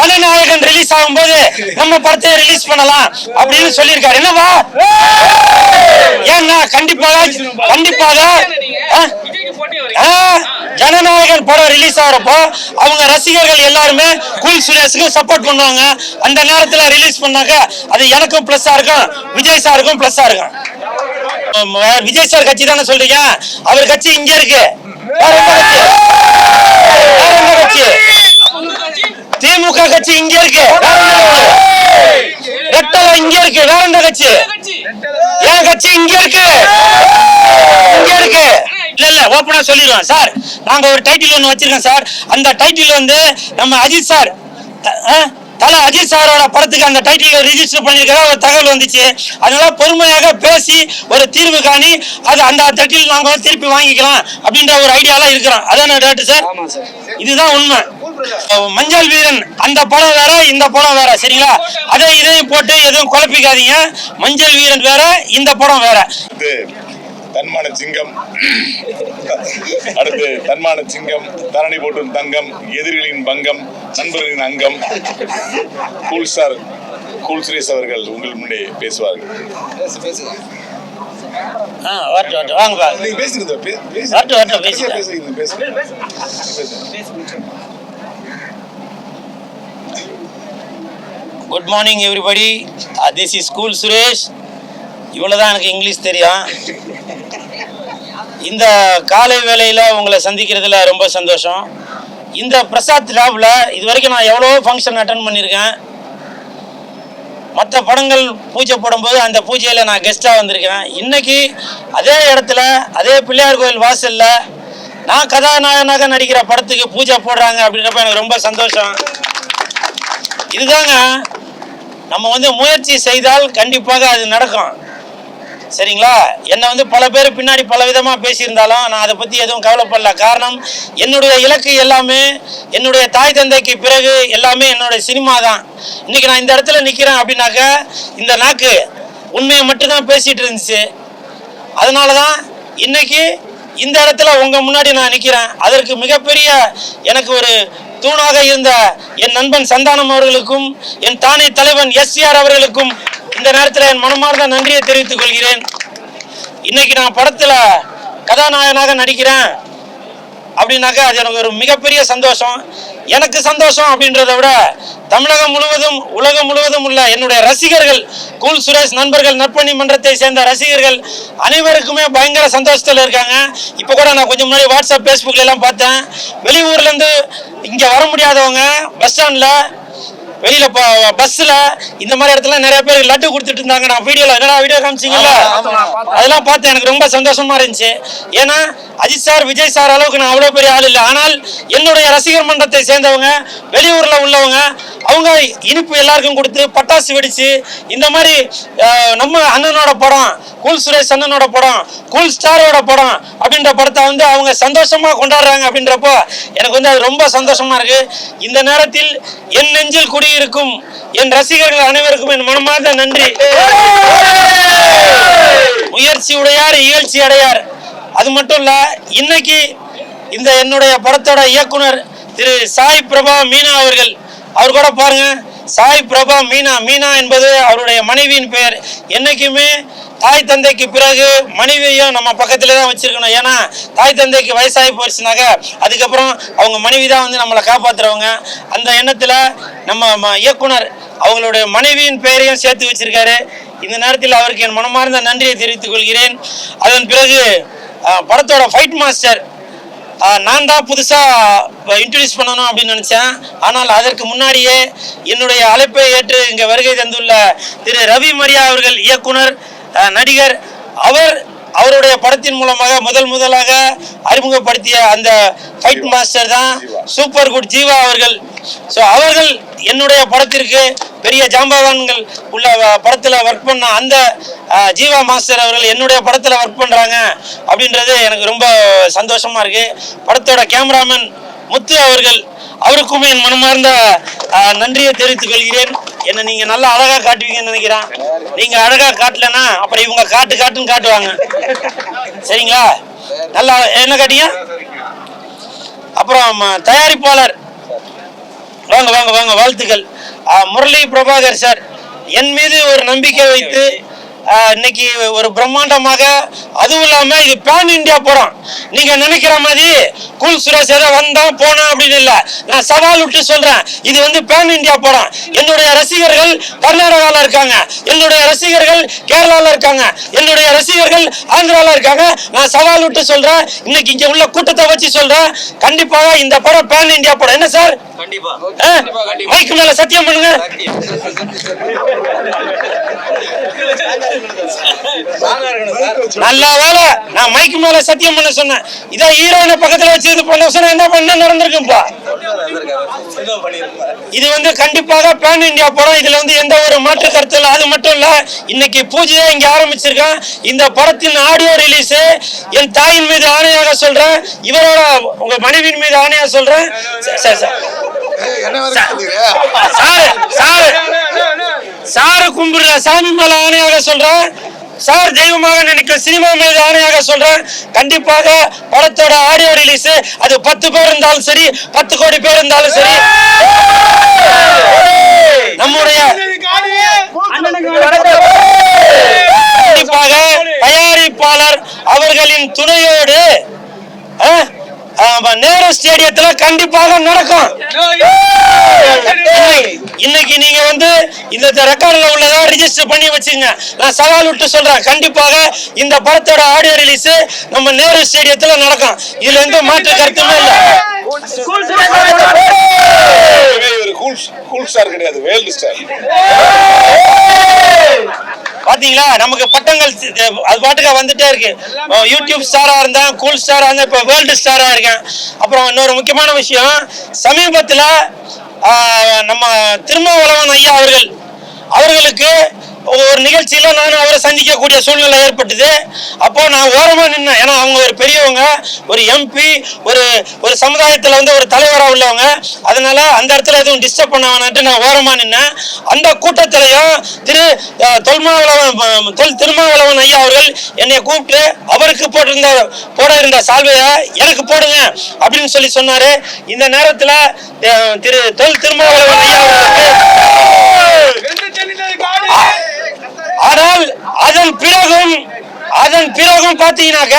Jananayagan release ஆகும்போது நம்ம படத்தை ரிலீஸ் பண்ணலாம் அப்படின்னு சொல்லியிருக்காரு. என்னவா ஏன்னா கண்டிப்பாக கண்டிப்பாக ஆ? ஆ, ஜனநாயகன் படம் ரிலீஸ் ஆகிறப்போ அவங்க ரசிகர்கள் எல்லாருமே கூல் சுரேஷுக்கு சப்போர்ட் பண்ணுவாங்க. அந்த நேரத்தில் ரிலீஸ் பண்ணாக்க அது எனக்கும் ப்ளஸ்ஸாக இருக்கும் விஜய் சாருக்கும் ப்ளஸ்ஸாக இருக்கும். விஜய் சார் கட்சி தானே சொல்றீங்க? அவர் கட்சி இங்க இருக்கு வேற எந்த கட்சி வேற எந்த கட்சி உங்க கட்சி திமுக கட்சி இங்க இருக்கு? ரெட்டலை இங்க இருக்கு. வேற எந்த கட்சி? என் கட்சி இங்க இருக்கு. இங்க இருக்கு. இல்ல இல்ல ஓப்பனா சொல்லிடுவேன் சார் நாங்க ஒரு டைட்டில் ஒன்று வச்சிருக்கோம் சார். அந்த டைட்டில் வந்து நம்ம அஜித் சார் த- ஆ? தல அஜித் சாரோட படத்துக்கு அந்த டைட்டில் ரிஜிஸ்டர் பண்ணிருக்கிற ஒரு தகவல் வந்துச்சு. அதனால பொறுமையாக பேசி ஒரு தீர்வு காணி அது அந்த டைட்டில் நாங்க வந்து திருப்பி வாங்கிக்கலாம் அப்படின்ற ஒரு ஐடியாலாம் இருக்கிறோம். அதான டேட்டு சார். இதுதான் உண்மை. மஞ்சள் வீரன் அந்த படம் வேற இந்த படம் வேற சரிங்களா? அதை இதையும் போட்டு எதுவும் குழப்பிக்காதீங்க. மஞ்சள் வீரன் வேற இந்த படம் வேற. தன்மான சிங்கம். அடுத்து தன்மான சிங்கம் தரணி போட்டும் தங்கம் எதிரிகளின் பங்கம் நண்பர்களின் அங்கம். கூல் ஸ்டார் கூல் சுரேஷ் அவர்கள் உங்கள் முன்னே பேசுவார்கள். வாங்க good morning everybody this is school Suresh இவ்வளோ தான் எனக்கு இங்கிலீஷ் தெரியும். இந்த காலை வேலையில் உங்களை சந்திக்கிறதுல ரொம்ப சந்தோஷம். இந்த பிரசாத் லேபில் இது வரைக்கும் நான் எவ்வளோ ஃபங்க்ஷன் அட்டன் பண்ணியிருக்கேன். மற்ற படங்கள் பூஜை போடும்போது அந்த பூஜையில் நான் கெஸ்ட்டாக வந்திருக்கேன் இன்றைக்கி அதே இடத்துல அதே பிள்ளையார் கோயில் வாசலில் நான் கதாநாயகனாக நடிக்கிற படத்துக்கு பூஜை போடுறாங்க அப்படின்றப்ப எனக்கு ரொம்ப சந்தோஷம். இதுதாங்க நம்ம வந்து முயற்சி செய்தால் கண்டிப்பாக அது நடக்கும். சரிங்களா? என்னை வந்து பல பேர் பின்னாடி பல விதமாக பேசியிருந்தாலும் நான் அதை பற்றி எதுவும் கவலைப்படல. காரணம் என்னுடைய இலக்கு எல்லாமே என்னுடைய தாய் தந்தைக்கு பிறகு எல்லாமே என்னுடைய சினிமா தான். இன்றைக்கி நான் இந்த இடத்துல நிற்கிறேன் அப்படின்னாக்க இந்த நாக்கு உண்மையை மட்டும்தான் பேசிகிட்டு இருந்துச்சு. அதனால தான் இன்றைக்கி இந்த இடத்துல உங்கள் முன்னாடி நான் நிற்கிறேன் அதற்கு மிகப்பெரிய எனக்கு ஒரு தூணாக இருந்த என் நண்பன் சந்தானம் அவர்களுக்கும் என் தானே தலைவன் எஸ் ஆர் அவர்களுக்கும் இந்த நேரத்தில் என் மனமார்ந்த நன்றியை தெரிவித்துக் கொள்கிறேன். இன்னைக்கு நான் படத்துல கதாநாயகனாக நடிக்கிறேன். அப்படின்னாக்கா அது எனக்கு ஒரு மிகப்பெரிய சந்தோஷம். எனக்கு சந்தோஷம் அப்படின்றத விட தமிழகம் முழுவதும் உலகம் முழுவதும் உள்ள என்னுடைய ரசிகர்கள் கூல் சுரேஷ் நண்பர்கள் நற்பணி மன்றத்தை சேர்ந்த ரசிகர்கள் அனைவருக்குமே பயங்கர சந்தோஷத்தில் இருக்காங்க. இப்போ கூட நான் கொஞ்சம் முன்னாடி வாட்ஸ்அப் ஃபேஸ்புக்ல எல்லாம் பார்த்தேன். வெளியூர்லேருந்து இங்கே வர முடியாதவங்க பஸ் ஸ்டாண்டில் வெளியில பஸ்ல இந்த மாதிரி இடத்துல நிறைய பேர் லட்டு கொடுத்துட்டு இருந்தாங்க. நான் வீடியோல என்னடா வீடியோ காமிச்சிங்கல்ல? அதெல்லாம் பார்த்து எனக்கு ரொம்ப சந்தோஷமா இருந்துச்சு. ஏன்னா அஜித் சார் விஜய் சார் அளவுக்கு நான் அவ்வளவு பெரிய ஆள் இல்லை. ஆனால் என்னுடைய ரசிகர் மன்றத்தை சேர்ந்தவங்க வெளியூர்ல உள்ளவங்க அவங்க இனிப்பு எல்லாருக்கும் கொடுத்து பட்டாசு வெடிச்சு இந்த மாதிரி நம்ம அண்ணனோட படம் கூல் சுரேஷ் அண்ணனோட படம் கூல் ஸ்டாரோட படம் அப்படின்ற படத்தை வந்து அவங்க சந்தோஷமா கொண்டாடுறாங்க அப்படின்றப்போ எனக்கு வந்து அது ரொம்ப சந்தோஷமா இருக்கு. இந்த நேரத்தில் என் நெஞ்சில் குடியிருக்கும் என் ரசிகர்கள் அனைவருக்கும் என் மனமார்ந்த நன்றி. முயற்சி உடையார் இகழ்ச்சி அடையார். அது மட்டும் இல்ல இன்னைக்கு இந்த என்னுடைய படத்தோட இயக்குனர் திரு சாய் பிரபா மீனா அவர்கள் அவர் கூட பாருங்க. சாய் பிரபா மீனா. மீனா என்பது அவருடைய மனைவியின் பெயர். என்னைக்குமே தாய் தந்தைக்கு பிறகு மனைவியும் நம்ம பக்கத்துல தான் வச்சிருக்கணும். ஏன்னா தாய் தந்தைக்கு வயசாகி போயிடுச்சுனாக்க அதுக்கப்புறம் அவங்க மனைவி தான் வந்து நம்மளை காப்பாத்துறவங்க. அந்த எண்ணத்துல நம்ம ம- இயக்குனர் அவங்களுடைய மனைவியின் பெயரையும் சேர்த்து வச்சிருக்காரு. இந்த நேரத்தில் அவருக்கு என் மனமார்ந்த நன்றியை தெரிவித்துக் கொள்கிறேன். அதன் பிறகு படத்தோட ஃபைட் மாஸ்டர் நான் தான் புதுசாக இன்ட்ரடியூஸ் பண்ணணும் அப்படின்னு நினச்சேன். ஆனால் அதற்கு முன்னாடியே என்னுடைய அழைப்பை ஏற்று இங்கே வருகை தந்துள்ள திரு ரவி மரியா அவர்கள் இயக்குனர் நடிகர். அவர் அவருடைய படத்தின் மூலமாக முதல் முதலாக அறிமுகப்படுத்திய அந்த ஃபைட் மாஸ்டர் தான் சூப்பர் குட் ஜீவா அவர்கள். ஸோ அவர்கள் என்னுடைய படத்திற்கு பெரிய ஜாம்பவான்கள் உள்ள படத்துல ஒர்க் பண்ண அந்த ஜீவா மாஸ்டர் அவர்கள் என்னுடைய படத்துல ஒர்க் பண்றாங்க அப்படின்றது எனக்கு ரொம்ப சந்தோஷமா இருக்கு. படத்தோட கேமராமேன் முத்து அவர்கள் அவருக்கும் என் மனமார்ந்த நன்றியை தெரிவித்துக் கொள்கிறேன். என்ன நீங்க நல்லா அழகா காட்டுவீங்கன்னு நினைக்கிறேன். நீங்க அழகா காட்டலனா அப்புறம் இவங்க காட்டு காட்டுன்னு காட்டுவாங்க. சரிங்களா? நல்லா என்ன காட்டிங்க? அப்புறம் ம, தயாரிப்பாளர். வாங்க வாங்க வாங்க வாழ்த்துக்கள். முரளி பிரபாகர் சார் என் மீது ஒரு நம்பிக்கை வைத்து இன்னைக்கு ஒரு பிரம்மாண்டமாக அதுவும் இல்லாம இது பேன் இந்தியா படம். நீங்க நினைக்கிற மாதிரி கூல் சுரேஷ் ஏதோ வந்தான் போனா அப்படின்னு இல்ல. நான் சவால் விட்டு சொல்றேன். இது வந்து பேன் இந்தியா படம். என்னுடைய ரசிகர்கள் கர்நாடகால இருக்காங்க. என்னுடைய ரசிகர்கள் கேரளால இருக்காங்க. என்னுடைய ரசிகர்கள் ஆந்திரால இருக்காங்க. நான் சவால் விட்டு சொல்றேன். இன்னைக்கு இங்க உள்ள கூட்டத்தை வச்சு சொல்றேன். கண்டிப்பாக இந்த படம் பேன் இந்தியா படம். என்ன சார்? கண்டிப்பா. ஆ? மைக்கு மேல சத்தியம் பண்ணுங்க. நல்லா வேலை. நான் மைக்கு மேல சத்தியம் பண்ண சொன்னேன். இதை ஹீரோயின பக்கத்துல வச்சு இது பண்ண சொன்னா என்ன பண்ண நடந்திருக்கும்பா? இது வந்து கண்டிப்பாக பேன் இந்தியா படம். இதுல வந்து எந்த ஒரு மாற்று கருத்து இல்லை. அது மட்டும் இல்ல இன்னைக்கு பூஜையை இங்க ஆரம்பிச்சிருக்கேன். இந்த படத்தின் ஆடியோ ரிலீஸ் என் தாயின் மீது ஆணையாக சொல்றேன். இவரோட உங்க மனைவியின் மீது ஆணையாக சொல்றேன். சரி சார் சாரு சாரு. சாரு கும்பிடுற சாமி மேல ஆணையாக சொல்றேன் சார் தெய்வமாக நினைக்கிற சினிமா மீது ஆணையாக சொல்றேன் கண்டிப்பாக படத்தோட ஆடியோ ரிலீஸ் அது பத்து பேர் இருந்தாலும் சரி பத்து கோடி பேர் இருந்தாலும் சரி. நம்முடைய கண்டிப்பாக தயாரிப்பாளர் அவர்களின் துணையோடு ஆமா, நேரு ஸ்டேடியத்துல கண்டிப்பாக நடக்கும். இன்னைக்கு நீங்க வந்து இந்த ரெக்கார்ட்ல உள்ளதா ரிஜிஸ்டர் பண்ணி வச்சுங்க. நான் சவால் விட்டு சொல்றேன். கண்டிப்பாக இந்த படத்தோட ஆடியோ ரிலீஸ் நம்ம நேரு ஸ்டேடியத்துல நடக்கும். இதுல எந்த மாற்று கருத்துமே இல்ல. கூல் ஸ்டார் கிடையாது. வேல்டு ஸ்டார் பாத்தீங்களா? நமக்கு பட்டங்கள் அது பாட்டுக்கு வந்துட்டே இருக்கு. யூடியூப் ஸ்டாரா இருந்தேன் கூல் ஸ்டாரா இருந்தேன் இப்ப வேர்ல்டு ஸ்டாரா இருக்கேன். அப்புறம் இன்னொரு முக்கியமான விஷயம் சமீபத்துல ஆஹ், நம்ம திருமாவளவன் ஐயா அவர்கள் அவர்களுக்கு ஒரு நிகழ்ச்சியில் நான் அவரை சந்திக்கக்கூடிய சூழ்நிலை ஏற்பட்டது. அப்போ நான் ஓரமாக நின்னேன். ஏன்னா அவங்க ஒரு பெரியவங்க ஒரு எம்பி ஒரு ஒரு சமுதாயத்தில் வந்து ஒரு தலைவராக உள்ளவங்க. அதனால அந்த இடத்துல எதுவும் டிஸ்டர்ப் பண்ண வேணான்ட்டு நான் ஓரமாக நின்னேன். அந்த கூட்டத்திலையும் திரு தொல்மாவளவன் தொல் திருமாவளவன் ஐயா அவர்கள் என்னை கூப்பிட்டு அவருக்கு போட்டிருந்த போட இருந்த சால்வையை எனக்கு போடுங்க அப்படின்னு சொல்லி சொன்னார். இந்த நேரத்தில் திரு தொல் திருமாவளவன் ஐயா அவர்களுக்கு ஆனால் அதன் பிறகும் அதன் பிறகும் பாத்தீங்கன்னாக்க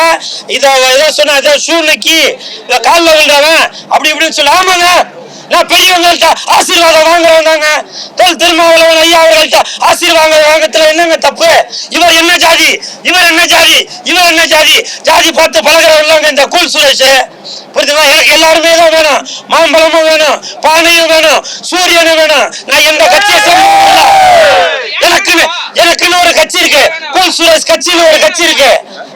இத ஏதோ சொன்ன ஏதோ சூழ்நிலைக்கு இந்த காலில் விழுந்தவன் அப்படி இப்படின்னு சொல்லி ஆமாங்க நான் பெரியவங்கள்ட்ட ஆசீர்வாதம் வாங்குறவன் தோல் தொல் திருமாவளவன் ஐயா அவர்கள்ட்ட ஆசீர்வாதம் வாங்கத்துல என்னங்க தப்பு? இவர் என்ன ஜாதி? இவர் என்ன ஜாதி? இவர் என்ன ஜாதி? ஜாதி பார்த்து பழகிறவங்க இந்த கூல் சுரேஷ். புரியுதுங்களா? எனக்கு எல்லாருமே தான் வேணும். மாம்பழமும் வேணும் பானையும் வேணும் சூரியனும் வேணும். நான் எந்த கட்சியை எனக்குன்னு எனக்குன்னு ஒரு கட்சி இருக்கு. கூல் சுரேஷ் கட்சின்னு ஒரு கட்சி இருக்கு.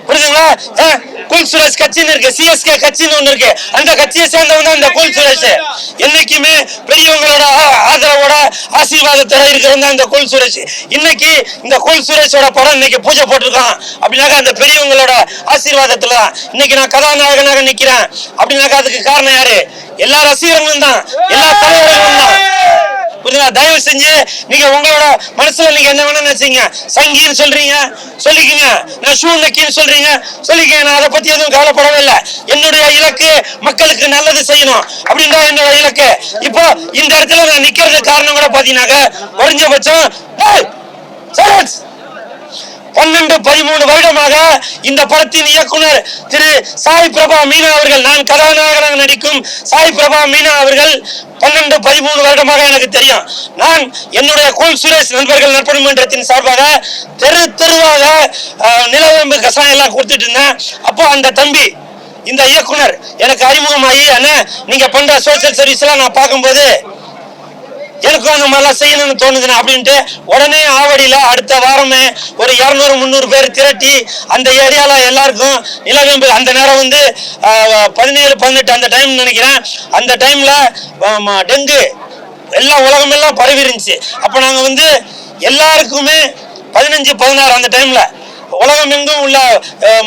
புரியுதுங்களா ஆ, கூல் சுரேஷ் கட்சின்னு இருக்கு. சிஎஸ்கே கட்சின்னு ஒண்ணு இருக்கு. அந்த கட்சியை சேர்ந்தவங்க இந்த கூல் சுரேஷ் என்னைக்குமே பெரியவங்களோட ஆதரவோட ஆசீர்வாதத்தோட இருக்கிறவங்க தான் இந்த சுரேஷ் இன்னைக்கு இந்த குல் சுரேஷோட படம் இன்னைக்கு பூஜை போட்டிருக்கான். அப்படின்னாக்க அந்த பெரியவங்களோட ஆசீர்வாதத்துல இன்னைக்கு நான் கதாநாயகனாக நிக்கிறேன். அப்படின்னாக்கா அதுக்கு காரணம் யாரு? எல்லா ரசிகர்களும் தான். எல்லா தலைவர்களும் தான். புரியுதா தயவு செஞ்சு நீங்க உங்களோட மனசுல நீங்க என்ன வேணா நினைச்சீங்க. சங்கின்னு சொல்றீங்க சொல்லிக்கங்க. நான் ஷூ நக்கின்னு சொல்றீங்க சொல்லிக்கங்க. நான் அதை பத்தி எதுவும் கவலைப்படவே இல்லை என்னுடைய இலக்கு மக்களுக்கு நல்லது செய்யணும். அப்படின்னு தான் என்னோட இலக்கு. இப்போ இந்த இடத்துல நான் நிக்கிறதுக்கு காரணம் கூட பாத்தீங்கன்னாக்க குறைஞ்சபட்சம் பன்னெண்டு பதிமூணு வருடமாக இந்த படத்தின் இயக்குனர் திரு சாய் பிரபா மீனா அவர்கள் நான் கதாநாயகனாக நடிக்கும் சாய் பிரபா மீனா அவர்கள் பன்னெண்டு பதிமூணு வருடமாக எனக்கு தெரியும். நான் என்னுடைய கோல் சுரேஷ் நண்பர்கள் நற்பணி மன்றத்தின் சார்பாக தெரு தெருவாக நிலவரம்பு கசாயம் எல்லாம் கொடுத்துட்டு இருந்தேன். அப்போ அந்த தம்பி இந்த இயக்குனர் எனக்கு அறிமுகமாகி அண்ணா நீங்க பண்ற சோசியல் சர்வீஸ் எல்லாம் நான் பார்க்கும்போது எனக்கும் அந்த மாதிரிலாம் செய்யணும்னு தோணுதுண்ணே அப்படின்ட்டு உடனே ஆவடியில் அடுத்த வாரமே ஒரு இரநூறு முந்நூறு பேர் திரட்டி அந்த ஏரியாவில் எல்லாருக்கும் நிலவேம்பு. அந்த நேரம் வந்து பதினேழு பதினெட்டு அந்த டைம் நினைக்கிறேன். அந்த டைமில் டெங்கு. எல்லா உலகமெல்லாம் பரவி இருந்துச்சு அப்போ நாங்கள் வந்து எல்லாருக்குமே பதினஞ்சு பதினாறு அந்த டைமில் உலகம் எங்கும் உள்ள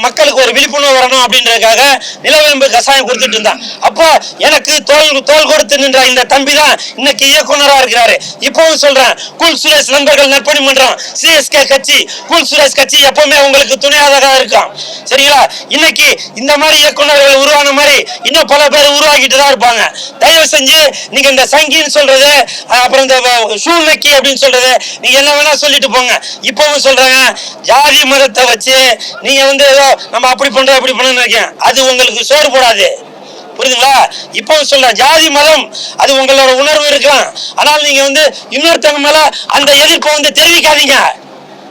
மக்களுக்கு ஒரு விழிப்புணர்வு வரணும் அப்படின்றதுக்காக நிலவேம்பு கசாயம் கொடுத்துட்டு இருந்தான் அப்போ எனக்கு தோல் தோல் கொடுத்து நின்ற இந்த தம்பி தான் இன்னைக்கு இயக்குனரா இருக்கிறாரு. இப்பவும் சொல்றேன் குல் சுரேஷ் நண்பர்கள் நற்பணி மன்றம் சிஎஸ்கே கட்சி குல் சுரேஷ் கட்சி எப்பவுமே உங்களுக்கு துணையாக இருக்கும். சரிங்களா? இன்னைக்கு இந்த மாதிரி இயக்குனர்கள் உருவான மாதிரி இன்னும் பல பேர் உருவாக்கிட்டு தான் இருப்பாங்க. தயவு செஞ்சு நீங்க இந்த சங்கின்னு சொல்றது அப்புறம் இந்த ஷூனக்கி அப்படின்னு சொல்றது நீங்க என்ன வேணா சொல்லிட்டு போங்க. இப்பவும் சொல்றேன் ஜாதி மதத்தை வச்சு நீங்க வந்து ஏதோ நம்ம அப்படி பண்றோம் அப்படி பண்ணணும்னு நினைக்கிறேன். அது உங்களுக்கு சோறு போடாது. புரியுதுங்களா? இப்போ சொல்றேன் ஜாதி மதம் அது உங்களோட உணர்வு இருக்கலாம். ஆனால் நீங்க வந்து இன்னொருத்தவங்க மேல அந்த எதிர்ப்பை வந்து தெரிவிக்காதீங்க.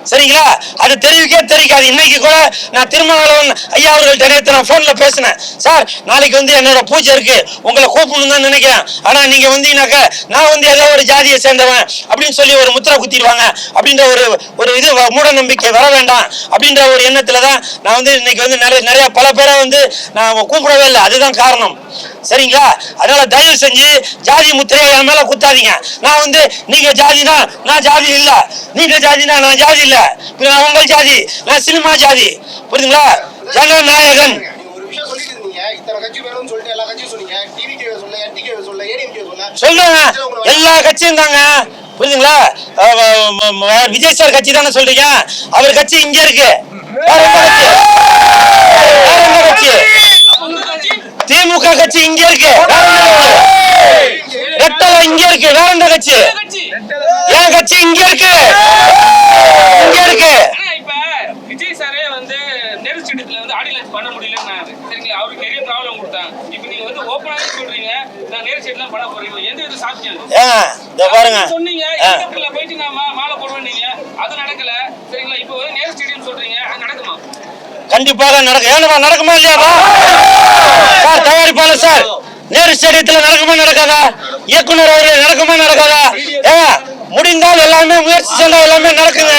சரிங்களா? அது தெரிவிக்கே தெரிவிக்காது இன்னைக்கு கூட நான் திருமாவளவன் ஐயா அவர்கள்ட்ட நேற்று நான் ஃபோனில் பேசினேன். சார் நாளைக்கு வந்து என்னோட பூஜை இருக்கு. உங்களை கூப்பிடணும் தான் நினைக்கிறேன். ஆனா நீங்க வந்தீங்கன்னாக்கா நான் வந்து ஏதோ ஒரு ஜாதியை சேர்ந்தவன் அப்படின்னு சொல்லி ஒரு முத்திரை குத்திடுவாங்க அப்படின்ற ஒரு ஒரு இது வ- மூட நம்பிக்கை வர வேண்டாம் அப்படின்ற ஒரு எண்ணத்துல தான் நான் வந்து இன்னைக்கு வந்து நிறைய நிறைய பல பேரை வந்து நான் கூப்பிடவே இல்லை. அதுதான் காரணம். சரிங்களா? அதனால தயவு செஞ்சு ஜாதி முத்திரையை என் மேல குத்தாதீங்க. நான் வந்து நீங்க ஜாதினா நான் ஜாதி இல்ல. நீங்க ஜாதினா நான் ஜாதி இல்ல. நான் உங்கள் ஜாதி நான் சினிமா ஜாதி. புரியுதுங்களா? ஜனநாயகன் சொல்லிட்டு எல்லா கட்சியும் தாங்க. புரியுதுங்களா? விஜய் சார் கட்சி தானே சொல்றீங்க? அவர் கட்சி இங்க இருக்கு. வேற எந்த கட்சி? வேற எந்த கட்சி? திமுக கட்சி இங்க இருக்கு? ரெட்டலை இங்க இருக்கு. வேற எந்த கட்சி? என் கட்சி? இங்க இருக்கு? இங்க இருக்கு. விஜய் சாரே வந்து நேரு ஸ்டேடியத்துல வந்து ஆடியோ லான்ச் பண்ண முடியலன்னாரு. சரிங்களா? அவருக்கு நிறைய ப்ராப்ளம் கொடுத்தாங்க. இப்ப நீங்க வந்து ஓப்பனாவே சொல்றீங்க. நான் நேரு ஸ்டேடியம் பண்ண போறீங்க எந்த வித சாத்தியம்? இந்த பாருங்க. சொன்னீங்க ஆ. ஹெலிகாப்டர்ல போயிட்டு நான் மா- மாலை போடுவேன் நீங்க. அது நடக்கல. சரிங்களா? இப்போ வந்து நேரு ஸ்டேடியம் சொல்றீங்க. அது நடக்குமா? கண்டிப்பாக நடக்கும் ஏன்னா நடக்குமா இல்லையாப்பா? சார் தயாரிப்பாளர் சார் நேரு ஸ்டேடியத்தில் நடக்குமா நடக்காதா? இயக்குனர் அவர்கள் நடக்குமா நடக்காதா? ஏங்க முடிந்தால் எல்லாமே முயற்சி செஞ்சா எல்லாமே நடக்குங்க.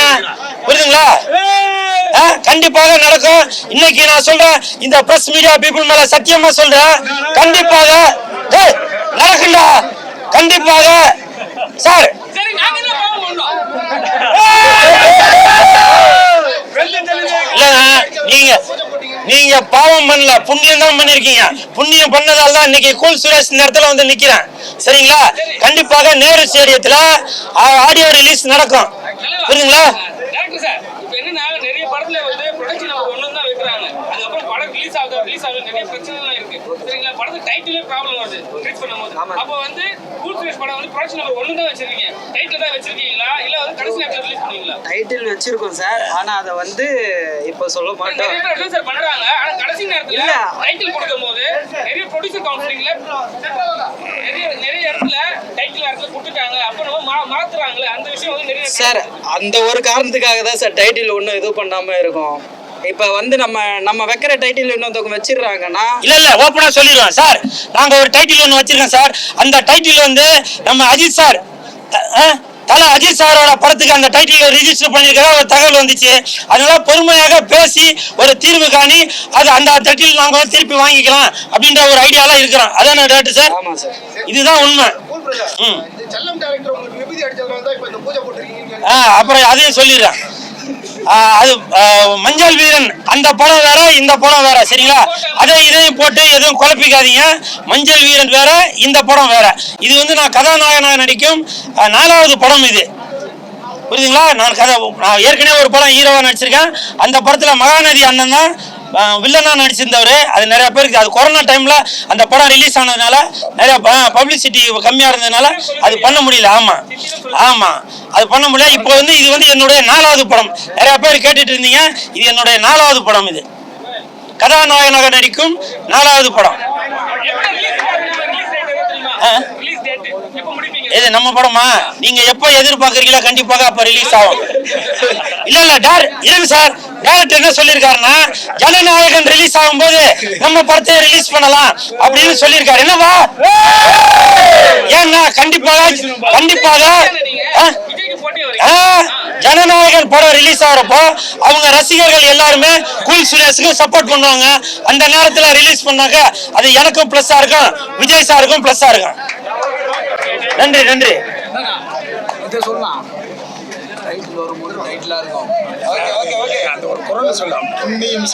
புரியுதுங்களா? ஆ, கண்டிப்பாக நடக்கும். இன்னைக்கு நான் சொல்றேன் இந்த பிரஸ் மீடியா பீப்புள் மேல சத்தியமா சொல்றேன். கண்டிப்பாக நடக்குண்டா கண்டிப்பாக சார் சரி. இல்லங்க நீங்க நீங்க பாவம் பண்ணல புண்ணியம் தான் பண்ணிருக்கீங்க. புண்ணியம் பண்ணதால தான் இன்னைக்கு கூல் சுரேஷ் இந்த இடத்துல வந்து நிக்கிறேன். சரிங்களா? கண்டிப்பாக நேரு ஸ்டேடியத்துல ஆடியோ ரிலீஸ் நடக்கும். புரியுதுங்களா டேரக்டர் சார் இப்போ என்னன்னா நிறைய படத்துல வந்து ப்ரொடக்ஷன் நம்பர் ஒன்று தான் வைக்கிறாங்க. அதுக்கப்புறம் படம் ரிலீஸ் ஆகுது ரிலீஸ் ஆகுது நிறைய பிரச்சனைலாம் இருக்கு. சரிங்களா? படத்துக்கு டைட்டிலே ப்ராப்ளம் வருது ரிலீஸ் பண்ணும்போது. அப்போ வந்து கூல் சுரேஷ் படம் வந்து ப்ரொடக்ஷன் நம்பர் ஒன்று தான் வச்சிருக்கீங்க. டைட்டில் தான் வச்சிருக்கீங்களா? இல்ல வந்து கடைசி நேரத்தில் ரிலீஸ் பண்ணுவீங்களா? டைட்டில் வச்சிருக்கோம் சார். ஆனா அதை வந்து இப்போ சொல்ல மாட்டோம். நிறைய ரிலீஸ் பண்றாங்க. ஆனா கடைசி நேரத்துல. டைட்டில் கொடுக்கும் போது நிறைய ப்ரொடியூசர் கவுன்சிலிங்ல நிறைய நிறைய இடத்துல டைட்டில் இடத்துல கொடுத்துட்டாங்க. அப்போ நம்ம மாத்துறாங்களே. அந்த விஷயம் வந்து நிறைய சார் அந்த ஒரு காரணத்துக்காக தான் சார் டைட்டில் ஒன்றும் இது பண்ணாம இருக்கும். இப்போ வந்து நம்ம நம்ம வைக்கிற டைட்டில் இன்னொருத்தவங்க வச்சிடுறாங்கன்னா இல்ல இல்ல ஓப்பனா சொல்லிடுவேன் சார் நாங்க ஒரு டைட்டில் ஒன்று வச்சிருக்கோம் சார் அந்த டைட்டில் வந்து நம்ம அஜித் சார் த- ஆ? தல அஜித் சாரோட படத்துக்கு அந்த டைட்டில் ரிஜிஸ்டர் பண்ணியிருக்கிறதா ஒரு தகவல் வந்துச்சு. அதனால பொறுமையாக பேசி ஒரு தீர்வு காணி அது அந்த டைட்டில் நாங்க வந்து திருப்பி வாங்கிக்கலாம் அப்படின்ற ஒரு ஐடியாலாம் இருக்கிறோம். அதான டேட்டு சார் ஆமா சார் இதுதான் உண்மை. கூல் பிரதர் ம். இந்த செல்லம் டேரக்டர் உங்களுக்கு விபூதி அடிச்சதுனால தான் இப்போ இந்த பூஜை போட்டிருக்கீங்க ஆ, அப்புறம் அதையும் சொல்லிடுறேன். அது மஞ்சள் வீரன் அந்த படம் வேற இந்த படம் வேற சரிங்களா? அதை இதையும் போட்டு எதுவும் குழப்பிக்காதீங்க. மஞ்சள் வீரன் வேற இந்த படம் வேற. இது வந்து நான் கதாநாயகனாக நடிக்கும் நாலாவது படம் இது. புரியுதுங்களா? நான் கதை நான் ஏற்கனவே ஒரு படம் ஹீரோவாக நடிச்சிருக்கேன். அந்த படத்தில் மகாநதி அண்ணன் தான் வில்லனா நடிச்சிருந்தவர். அது நிறைய பேருக்கு அது கொரோனா டைம்ல அந்த படம் ரிலீஸ் ஆனதுனால நிறைய பப்ளிசிட்டி கம்மியா இருந்ததுனால அது பண்ண முடியல. ஆமா. ஆமா. அது பண்ண முடியல. இப்போ வந்து இது வந்து என்னுடைய நாலாவது படம். நிறைய பேர் கேட்டுட்டு இருந்தீங்க. இது என்னுடைய நாலாவது படம் இது. கதாநாயகனாக நடிக்கும் நாலாவது படம். இது நம்ம படமா? நீங்க எப்ப எதிர்பார்க்கறீங்களோ கண்டிப்பாக அப்ப ரிலீஸ் ஆகும். இல்ல இல்ல டேர் இருங்க சார். டேரக்டர் என்ன சொல்லியிருக்காருன்னா ஜனநாயகன் ரிலீஸ் ஆகும்போது நம்ம படத்தை ரிலீஸ் பண்ணலாம் அப்படின்னு சொல்லியிருக்காரு. என்னவா? ஏன்னா கண்டிப்பாக கண்டிப்பாக ஆ? ஆ, ஜனநாயகன் படம் ரிலீஸ் ஆகிறப்போ அவங்க ரசிகர்கள் எல்லாருமே கூல் சுரேஷுக்கு சப்போர்ட் பண்ணுவாங்க. அந்த நேரத்தில் ரிலீஸ் பண்ணாங்க அது எனக்கும் ப்ளஸ்ஸாக இருக்கும் விஜய் சாருக்கும் ப்ளஸ்ஸாக இருக்கும். நன்றி நன்றி இதை சொல்லலாம் டைட்டில் வரும்போது டைட்டிலாக இருக்கும் ஓகே ஓகே ஓகே அந்த ஒரு குரல் சொல்லலாம். புண்ணியம்